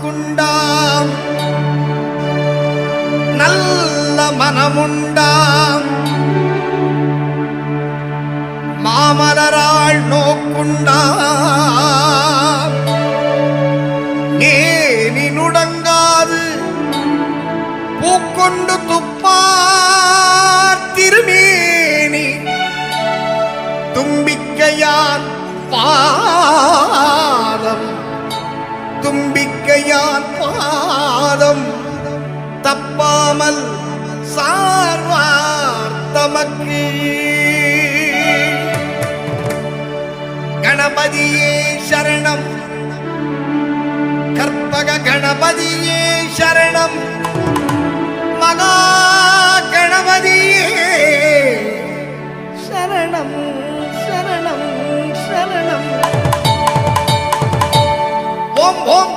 வாக்குண்டாம் நல்ல மனமுண்டாம். மாமலராள் நோக்குண்டாம். ஏனி நுடங்காது பூக்கொண்டு துப்பார் திருமேனி. தும்பிக்கையான் பா தும்பிக்கையான் பாதம் தப்பாமல் சார்வார் தமக்கு கணபதியே சரணம். கற்பக கணபதியே சரணம். மகா கணபதியே சரணம் சரணம் சரணம். ஓம் ஓம்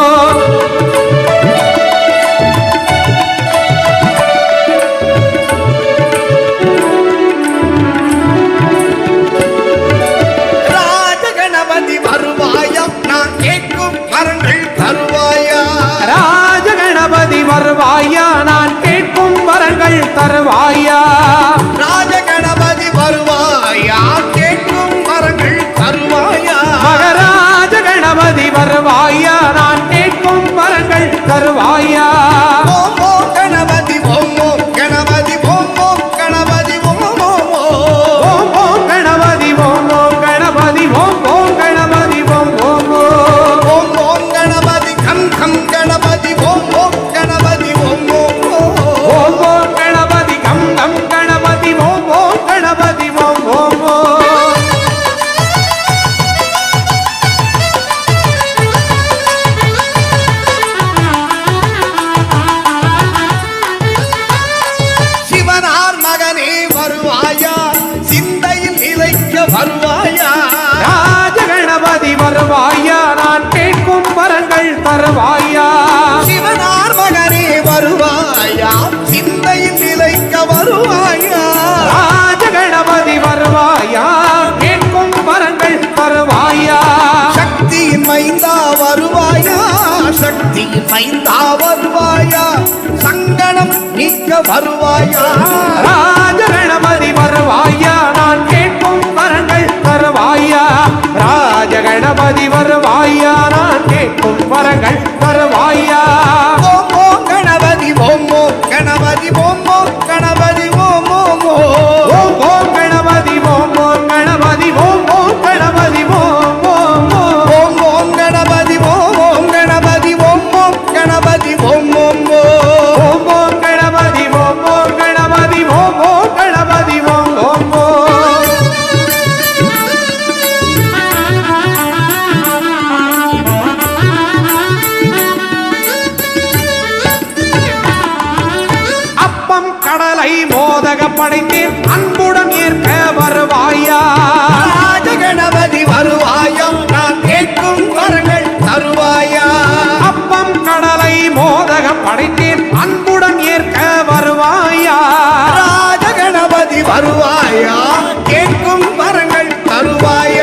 கணபதி வருவாயா? நான் கேட்கும் வரங்கள் தருவாயா? ராஜ கணபதி வருவாயா? கேட்கும் வரங்கள் தருவாயா? மகராஜ கணபதி வருவாயா? நான் கேட்கும் வரங்கள் தருவாயா? நீ பைந்தா வருவாயா? சங்கடம் நீக்க வருவாயா? படைத்தேன் அன்புடன் ஏற்க வருவாயா? ராஜ கணபதி வருவாயா? நான் கேட்கும் வரங்கள் தருவாயா? அப்பம் கடலை மோதக படைத்தேன் அன்புடன் ஏற்க வருவாயா? ராஜ கணபதி வருவாயா? கேட்கும் வரங்கள் தருவாயா?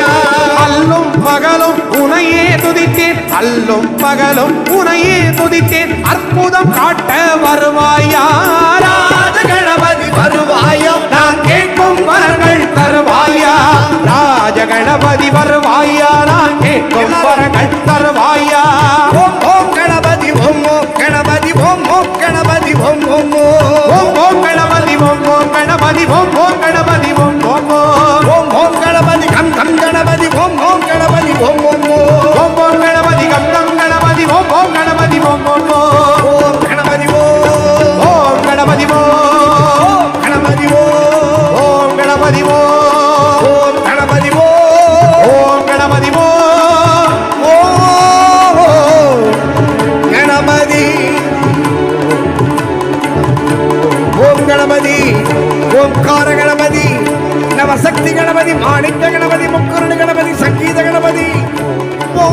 அல்லும் பகலும் உனையே துதித்தேன். அற்புதம் காட்ட வருவாயா? ராஜ கணபதி வருவாயா? நான் கேட்கும் வரங்கள் தருவாயா? ராஜ கணபதி வருவாயா? நான் கேட்கும் வரங்கள் தருவாயா? ஓம்கார கணபதி நவசக்தி கணபதி மாணிக்க கணபதி முக்குருணி கணபதி சங்கீத கணபதி. ஓ